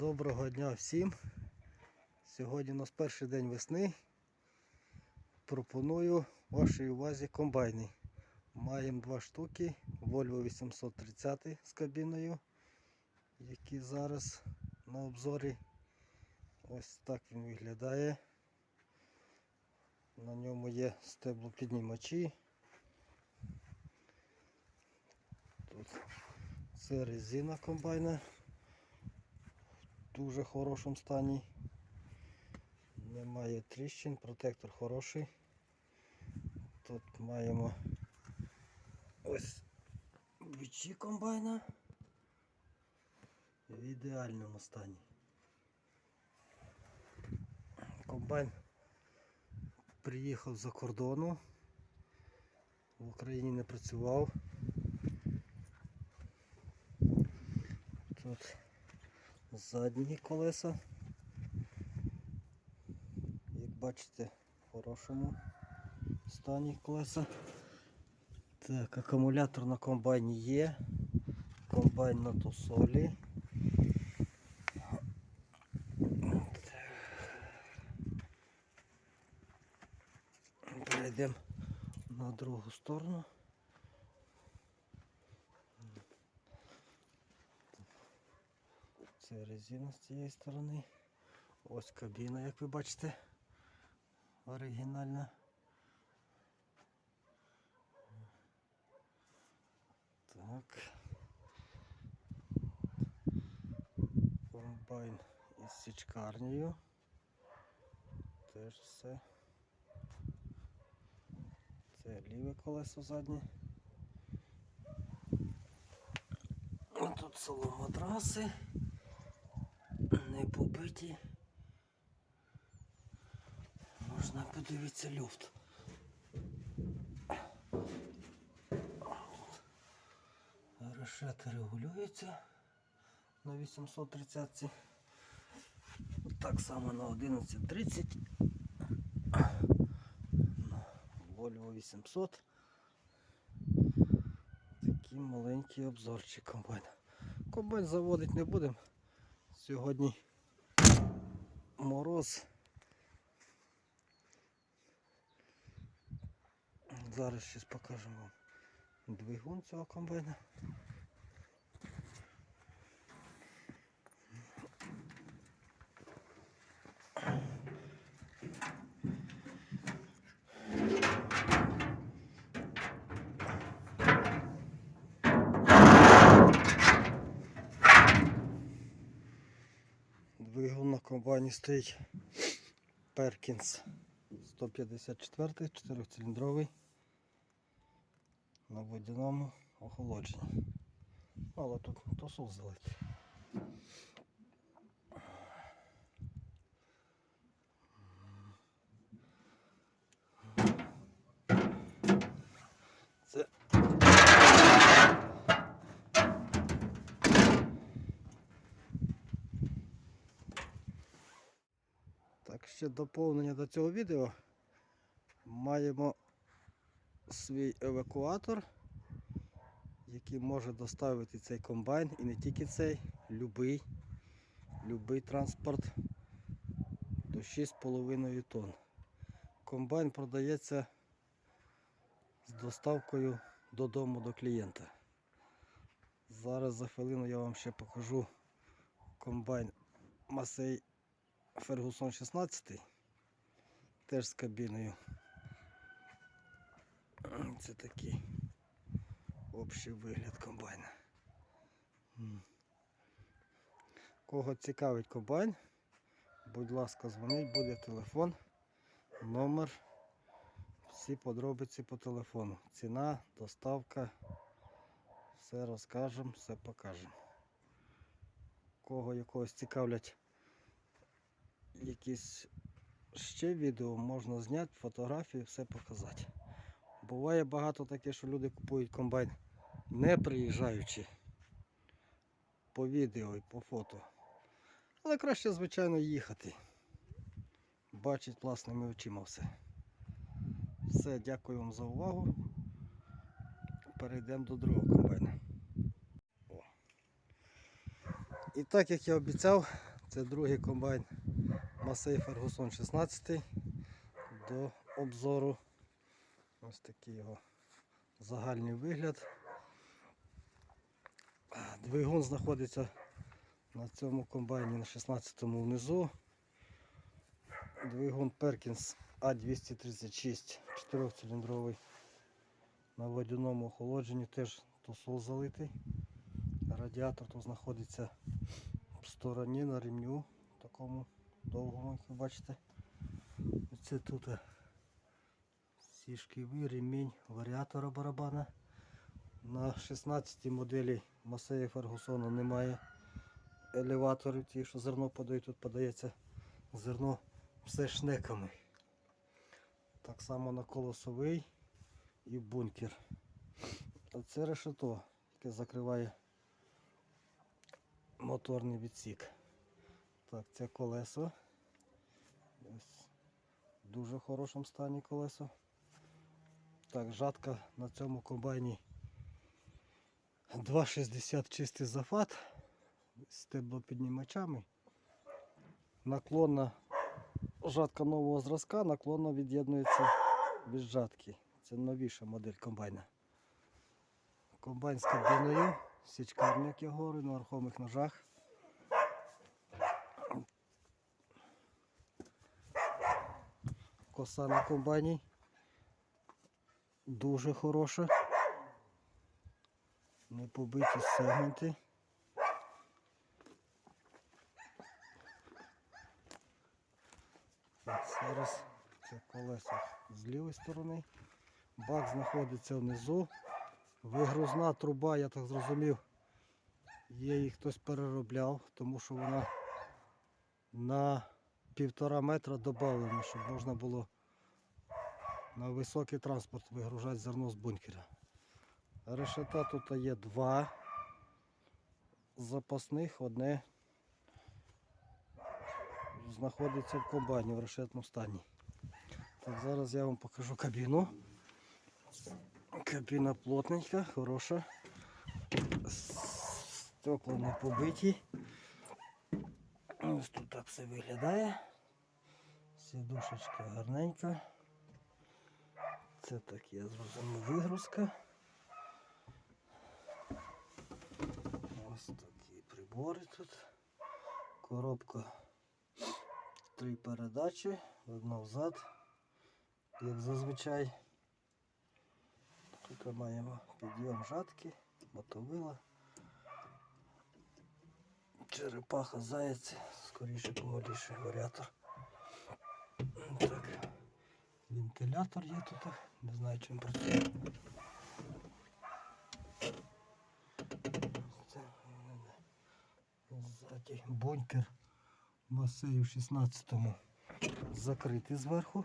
Доброго дня всім. Сьогодні у нас перший день весни. Пропоную вашій увазі комбайни. Маємо два штуки Volvo 830 з кабіною, які зараз на обзорі. Ось так він виглядає. На ньому є стеблопіднімачі. Тут це резина комбайна дуже хорошому стані. Немає тріщин, протектор хороший. Тут маємо ось бичі комбайна в ідеальному стані. Комбайн приїхав за кордону, в Україні не працював. Тут задні колеса. Як бачите, в хорошому стані колеса. Так, акумулятор на комбайні є. Комбайн на тусолі. Перейдемо на другу сторону. Це резина з цієї сторони. Ось кабіна, як ви бачите. Оригінальна. Так. Комбайн із січкарнею. Теж все. Це ліве колесо заднє. Тут соломатраси не побиті. Можна подивитися люфт. Решети регулюються на 830. Так само на 1130. На Volvo 800. Такий маленький обзорчик комбайна. Комбайн заводити не будемо. Сьогодні мороз. Зараз щось покажемо вам двигун цього комбайна. Двигун на комбайні стоїть Перкінс 154 4-циліндровий на водяному охолодженні. Але тут тосол залить. Ще доповнення до цього відео. Маємо свій евакуатор, який може доставити цей комбайн і не тільки цей, любий, любий транспорт до 6,5 тонн. Комбайн продається з доставкою додому до клієнта. Зараз за хвилину я вам ще покажу комбайн Масей Фергусон 16, теж з кабіною. Це такий общий вигляд комбайна. Кого цікавить комбайн, будь ласка, дзвоніть, буде телефон, номер, всі подробиці по телефону. Ціна, доставка, все розкажемо, все покажемо. Кого якогось цікавлять якісь ще відео можна зняти, фотографії, все показати. Буває багато таке, що люди купують комбайн не приїжджаючи по відео і по фото. Але краще, звичайно, їхати. Бачить власними очима все. Все, дякую вам за увагу. Перейдемо до другого комбайна. І так як я обіцяв, Це другий комбайн Масей Фергусон 16 до обзору. Ось такий його загальний вигляд. Двигун знаходиться на цьому комбайні на 16-му внизу. Двигун Perkins А236 4-циліндровий. На водяному охолодженні теж тусол залитий. Радіатор тут знаходиться в стороні на ремню, такому довгому, як ви бачите. Це тут е, сішківий ремінь варіатора барабана. На 16 моделі Масея Фергусона немає елеваторів, ті, що зерно подають, тут подається зерно все шнеками. Так само на колосовий і бункер. А це решето, яке закриває моторний відсік. Так, це колесо. Ось в дуже хорошому стані колесо. Так, жатка на цьому комбайні 2,60 чистий зафат з стеблопіднімачами. Наклонна жатка нового зразка, наклонно від'єднується від жатки. Це новіша модель комбайна. Комбайн з кабіною, я говорю, на рухомих ножах. Коса на комбайні. Дуже хороша. Не побиті сегменти. Зараз це колесо з лівої сторони. Бак знаходиться внизу. Вигрузна труба, я так зрозумів, її хтось переробляв, тому що вона на півтора метра додавлена, щоб можна було на високий транспорт вигружати зерно з бункера. Решета тут є два запасних, одне знаходиться в комбайні в решетному стані. Так, зараз я вам покажу кабіну. Кабіна плотненька, хороша. Стекла не побиті. Ось тут так все виглядає. Сідушечка гарненька. Це так я зрозумів вигрузка. Ось такі прибори тут. Коробка три передачі, одна взад, як зазвичай. Тут маємо підйом жатки, мотовила, черепаха, заяць, скоріше поволіше варіатор. Так. Вентилятор є тут, не знаю чим працює. Ззаді бункер басею 16-му закритий зверху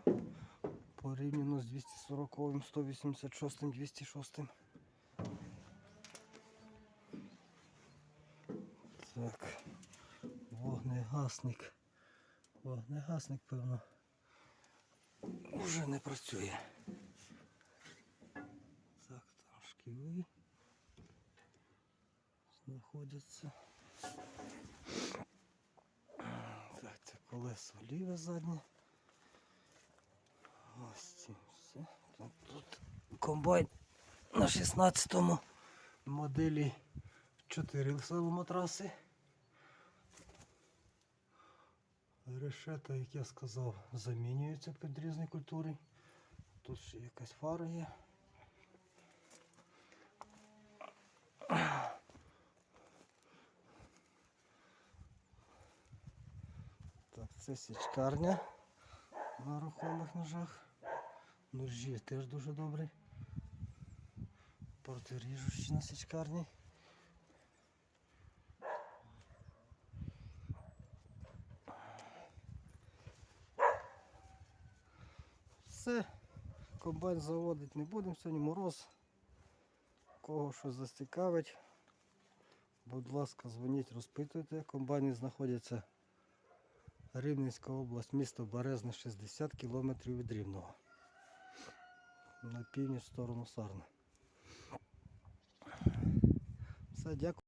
порівняно з 240 186 206 так вогнегасник вогнегасник певно вже не працює так там шківи знаходяться так, це колесо ліве заднє. Ось ці все. Тут, тут комбайн на 16-му моделі 4 матраси. Решета, як я сказав, замінюються під різні культури. Тут ще якась фара є. Так, це січкарня на рухомих ножах. Ножі теж дуже добрі. Протиріжущі на січкарні. Все, комбайн заводить не будемо сьогодні мороз. Кого що зацікавить, будь ласка, дзвоніть, розпитуйте. Комбайни знаходяться Рівненська область, місто Березне, 60 кілометрів від Рівного. На північ сторону Сарни. Все, дякую.